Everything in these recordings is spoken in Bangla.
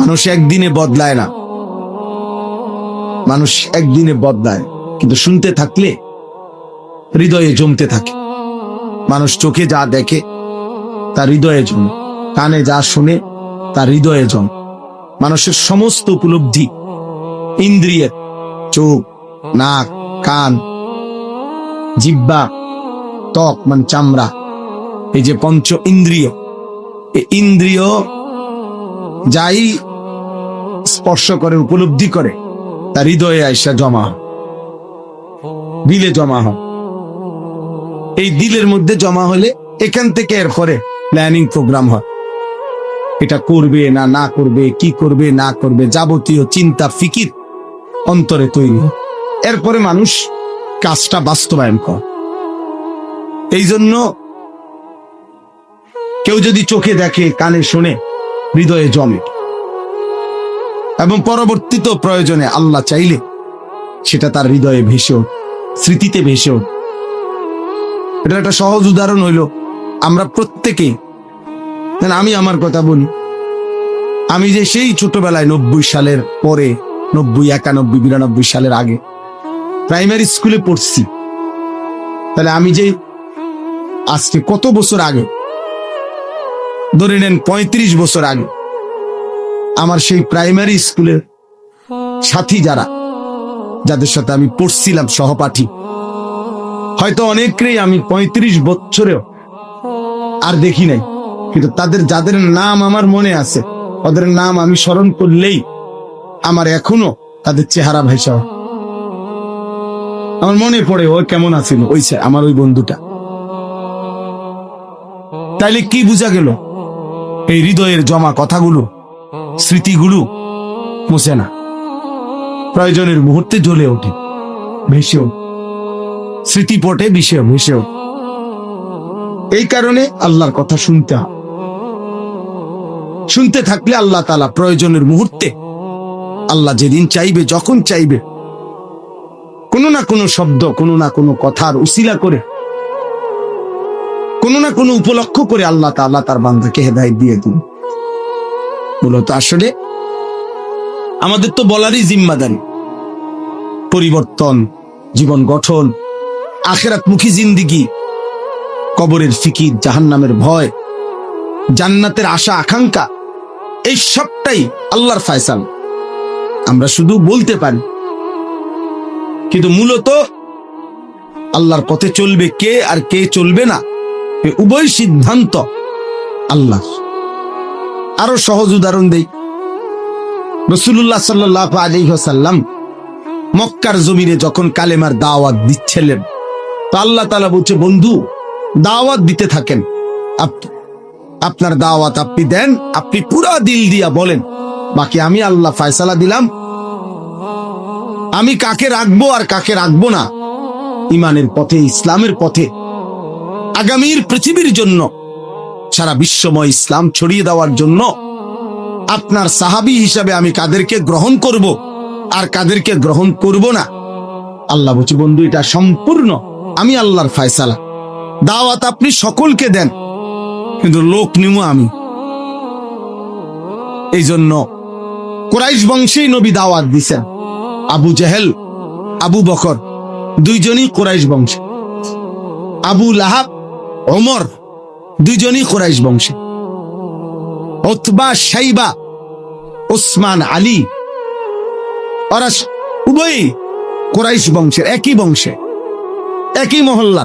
মানুষ একদিনে বদলায় না। মানুষ একদিনে বদলায়, কিন্তু শুনতে থাকলে হৃদয়ে জমতে থাকে। মানুষ চোখে যা দেখে, তার হৃদয়ে জমে। কানে যা শুনে, তার হৃদয়ে জম। মানুষের সমস্ত উপলব্ধি ইন্দ্রিয়ের চোখ, নাক, কান জিব্বা ত্বক মানে চামড়া, এই যে পঞ্চ ইন্দ্রিয়। ইন্দ্রিয় যাই স্পর্শ করে, উপলব্ধি করে, তার হৃদয়ে আইসা জমা দিলে জমা হয় এই দিলের মধ্যে জমা হলে এখান থেকে এরপরে প্ল্যানিং প্রোগ্রাম হয়। এটা করবে না না করবে, কি করবে, না করবে, যাবতীয় চিন্তা, ফিকির অন্তরে তৈরি এরপরে মানুষ কাজটা বাস্তবায়ন করে। এই জন্য কেউ যদি চোখে দেখে, কানে শোনে, হৃদয়ে জমে। এবং পরবর্তীত প্রয়োজনে আল্লাহ চাইলে সেটা তার হৃদয়ে ভেসে স্মৃতিতে ভেসে। এটা একটা সহজ উদাহরণ হইল, আমরা প্রত্যেকে আমি আমার কথা বলি, আমি যে সেই ছোটবেলায় নব্বই সালের পরে, নব্বই, একানব্বই, বিরানব্বই সালের আগে প্রাইমারি স্কুলে পড়ছি। তাহলে আমি যে আজকে কত বছর আগে? ধরে নেন পঁয়ত্রিশ বছর আগে। আমার সেই প্রাইমারি স্কুলের সাথী যারা, যাদের সাথে আমি পড়ছিলাম, সহপাঠী। হয়তো অনেকেই আমি পঁয়ত্রিশ বছরেও আর দেখি নাই, কিন্তু তাদের যাদের নাম আমার মনে আছে, ওদের নাম আমি স্মরণ করলেই আমার এখনও তাদের চেহারা ভাইসা আমার মনে পড়ে ও কেমন আছিল ওই আমার ওই বন্ধুটা। তাইলে কি বোঝা গেল? এই হৃদয়ের জমা কথাগুলো স্মৃতিগুলো মুছে না। প্রয়োজনের মুহূর্তে জ্বলে ওঠে, ভেসে ওঠে। স্মৃতি পটে বিষয় ওঠে। এই কারণে আল্লাহর কথা শুনতে হয়। শুনতে থাকলে আল্লাহ তালা প্রয়োজনের মুহূর্তে আল্লাহ যেদিন চাইবে, যখন চাইবে, কোনো না কোনো শব্দ, কোনো না কোনো কথার উসিলা করে, কোনো না কোনো উপলক্ষ করে আল্লাহ তাআলা তার বান্দাকে হেদায়েত দিয়ে দিন। মূলত আসলে আমাদের তো বলারই জিম্মাদারি। পরিবর্তন, জীবন গঠন, আখেরাতমুখী জিন্দিগি, কবরের ফিকির, জাহান্নামের ভয়, জান্নাতের আশা, আকাঙ্ক্ষা, এই সবটাই আল্লাহর ফায়সাল। আমরা শুধু বলতে পারি। কিন্তু মূলত আল্লাহর পথে চলবে কে আর কে চলবে না উভয় সিদ্ধান্ত আল্লাহ আরও সহজ উদাহরণ দেই। রসুল্লাহ সাল্লাহ আলী সাল্লাম মক্কার জমিনে যখন কালেমার দাওয়াত দিচ্ছিলেন, তো আল্লাহ তালা বলছে, বন্ধু, দাওয়াত দিতে থাকেন। আপনার দাওয়াত আপনি দেন, আপনি পুরা দিল দিয়া বলেন। বাকি আমি আল্লাহ ফায়সালা দিলাম। আমি কাকে রাখব আর কাকে রাখব না। ইমানের পথে, ইসলামের পথে, আগামীর পৃথিবীর জন্য সারা বিশ্বময় ইসলাম ছড়িয়ে দেওয়ার জন্য আপনার সাহাবি হিসাবে আমি কাদেরকে গ্রহণ করব আর কাদেরকে গ্রহণ করব না। আল্লাহ বলছি, বন্ধু, এটা সম্পূর্ণ আমি আল্লাহর ফায়সালা। দাওয়াত আপনি সকলকে দেন, কিন্তু লোক নিমু আমি। এই জন্য কোরাইশ বংশেই নবী দাওয়াত দিছেন। আবু জেহেল, আবু বকর, দুইজনই কোরাইশ বংশ। আবু লাহাব, ওমর দুইজনই কোরাইশ বংশে। সাইবা ওসমান আলী। ওরা উভয়ই কোরাইশ বংশের, একই বংশে, একই মহল্লা।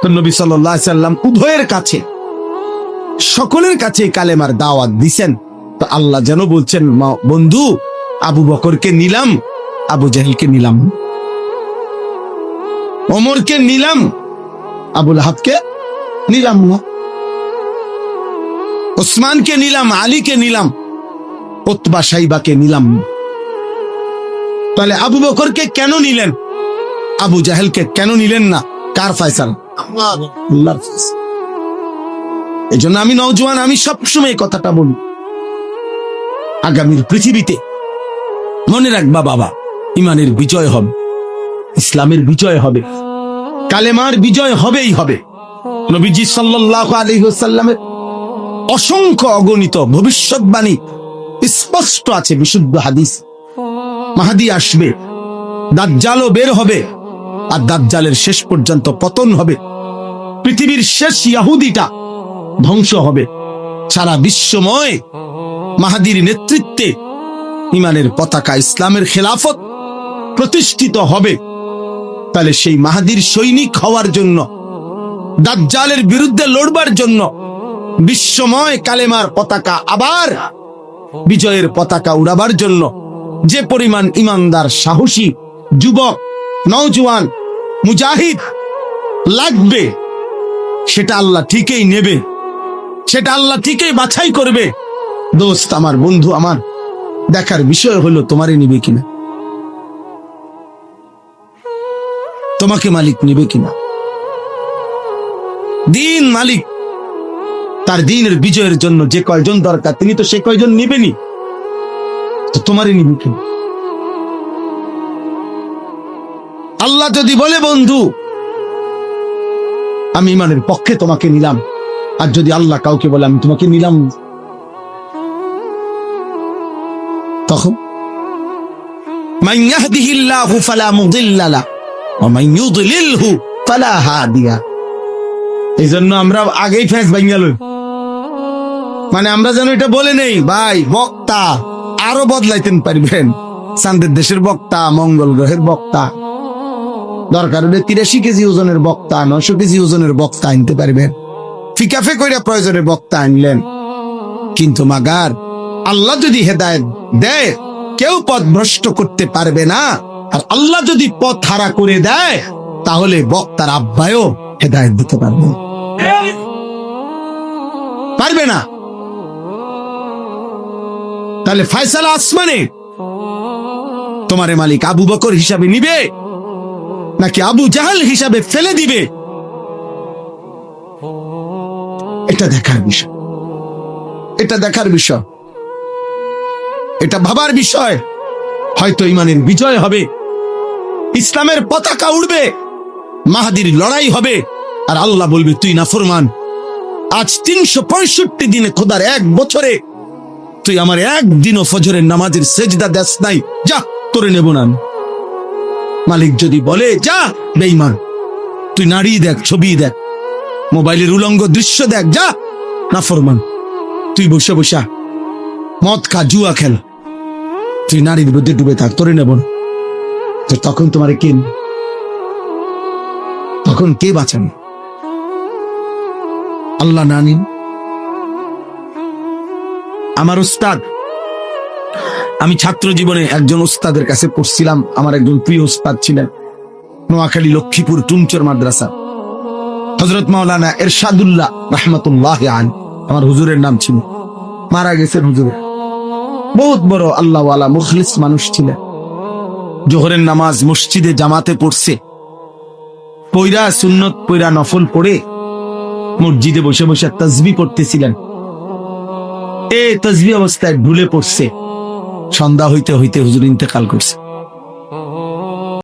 তো নবী সাল্লাম উভয়ের কাছে, সকলের কাছে কালেমার দাওয়াত দিছেন। তো আল্লাহ যেন বলছেন বন্ধু, আবু বকরকে নিলাম, আবু জাহেলকে নিলাম। ওমরকে নিলাম, আবুল হাবকে নিলাম না। ওসমানকে নিলাম আলীকে নিলাম ওতবা সাইবাকে নিলাম। তাহলে আবু বকরকে কেন নিলেন? আবু জাহেলকে কেন নিলেন না? কার ফয়সাল? আল্লাহর এই জন্য আমি নওজোয়ান আমি সবসময় এই কথাটা বলি। আগামীর পৃথিবীতে মনে রাখবা বাবা ইমানের বিজয় হবে ইসলামের বিজয় হবে কালেমার বিজয় হবেই হবে। নবীজি সাল্লাল্লাহু আলাইহি ওয়াসাল্লামের অসংখ্য অগণিত ভবিষ্যৎবাণী স্পষ্ট আছে, বিশুদ্ধ হাদিস। মাহাদি আসবে, দাজ্জালও বের হবে, আর দাজ্জালের শেষ পর্যন্ত পতন হবে। পৃথিবীর শেষ ইয়াহুদিটা ধ্বংস হবে। সারা বিশ্বময় মাহাদির নেতৃত্বে ইমানের পতাকা ইসলামের খেলাফত প্রতিষ্ঠিত হবে। তাহলে সেই মাহাদির সৈনিক হওয়ার জন্য দাজ্জালের বিরুদ্ধে লড়বার জন্য বিশ্বময় কালেমার পতাকা, আবার বিজয়ের পতাকা উড়াবার জন্য যে পরিমাণ ইমানদার, সাহসী যুবক, নওজোয়ান, মুজাহিদ লাগবে, সেটা আল্লাহ ঠিকই নেবে, সেটা আল্লাহ ঠিকই বাছাই করবে। দোস্ত, আমার বন্ধু, আমার দেখার বিষয় হলো, তোমারই নিবে কিনা? তোমাকে মালিক নিবে কিনা? দিন মালিক। তার দিনের বিজয়ের জন্য যে কয়জন দরকার, তিনি তো সে কয়জন নিবেনি তোমারই নিবে কেন? আল্লাহ যদি বলে, বন্ধু, আমি ইমানের পক্ষে তোমাকে নিলাম। আর যদি আল্লাহ কাউকে বলে, আমি তোমাকে নিলাম। তখন ফালা মুদিল্লালা, ওয়া মাইয়ুদলিলহু ফালা হাদিয়া। এই জন্য আমরা আগেই ফ্যাঁস ভাঙ্গা লই। মানে আমরা যেন এটা বলে নেই, ভাই, বক্তা, আরও বদলাইতেন পারবেন। চান্দের দেশের বক্তা, মঙ্গল গ্রহের বক্তা। দরকার হলে তিরাশি কেজি ওজনের বক্তা নশো কেজি ওজনের বক্তা আনতে পারবেন। ফিকাফে কইরা প্রয়োজনে বক্তা আনলেন। কিন্তু মাগার, আল্লাহ যদি হেদায়েত দেয়, কেউ পথ ভ্রষ্ট করতে পারবে না। আর আল্লাহ যদি পথ হারা করে দেয় তাহলে বক্তার আব্বায়ও হেদায়েত দিতে পারবে। পারবে না? তাহলে ফয়সালা আসমানে তোমারে মালিক আবু বকর হিসাবে নিবে, নাকি আবু জাহাল হিসাবে ফেলে দিবে? এটা দেখার বিষয়। এটা দেখার বিষয়। এটা ভাবার বিষয়। হয়তো ইমানের বিজয় হবে। ইসলামের পতাকা উড়বে। মাহাদির লড়াই হবে। আর আল্লাহ বলবে, তুই না ফরমান আজ তিনশো পঁয়ষট্টি দিনে খোদার এক বছরে তুই আমার একদিনও ফজরের নামাজের সেজদা দেস নাই। যা তোরে নেব না মালিক যদি বলে, যা বেইমান তুই নারী দেখ ছবি দেখ, মোবাইলের উলঙ্গ দৃশ্য দেখ, যা না ফরমান তুই বসে বসা মদ খা, জুয়া খেল। তুই নারীর বিরুদ্ধে ডুবে থাক, তোরে নেব তো তখন তোমার কে তখন কে বাঁচান? আল্লাহ না নিন। আমার উস্তাদ আমি ছাত্র জীবনে একজন উস্তাদের কাছে পড়ছিলাম। আমার একজন প্রিয় উস্তাদ ছিলেন নোয়াখালী লক্ষ্মীপুর টুমচর মাদ্রাসা। হজরত মাওলানা এরশাদুল্লাহ রহমতুল্লাহ আন আমার হুজুরের নাম ছিল। মারা গেছেন হুজুর। বহুত বড় আল্লাহওয়ালা মুখলিস মানুষ ছিলেন। জোহরের নামাজ মসজিদে জামাতে পড়ছে। পৈরা সুন্নত পৈরা নফল পড়ে মসজিদে বসে বসে তসবি পড়তেছিলেন। এ তসবি অবস্থায় ঢুলে পড়ছে। সন্ধ্যা হইতে হইতে হুজুর ইন্তেকাল করছে।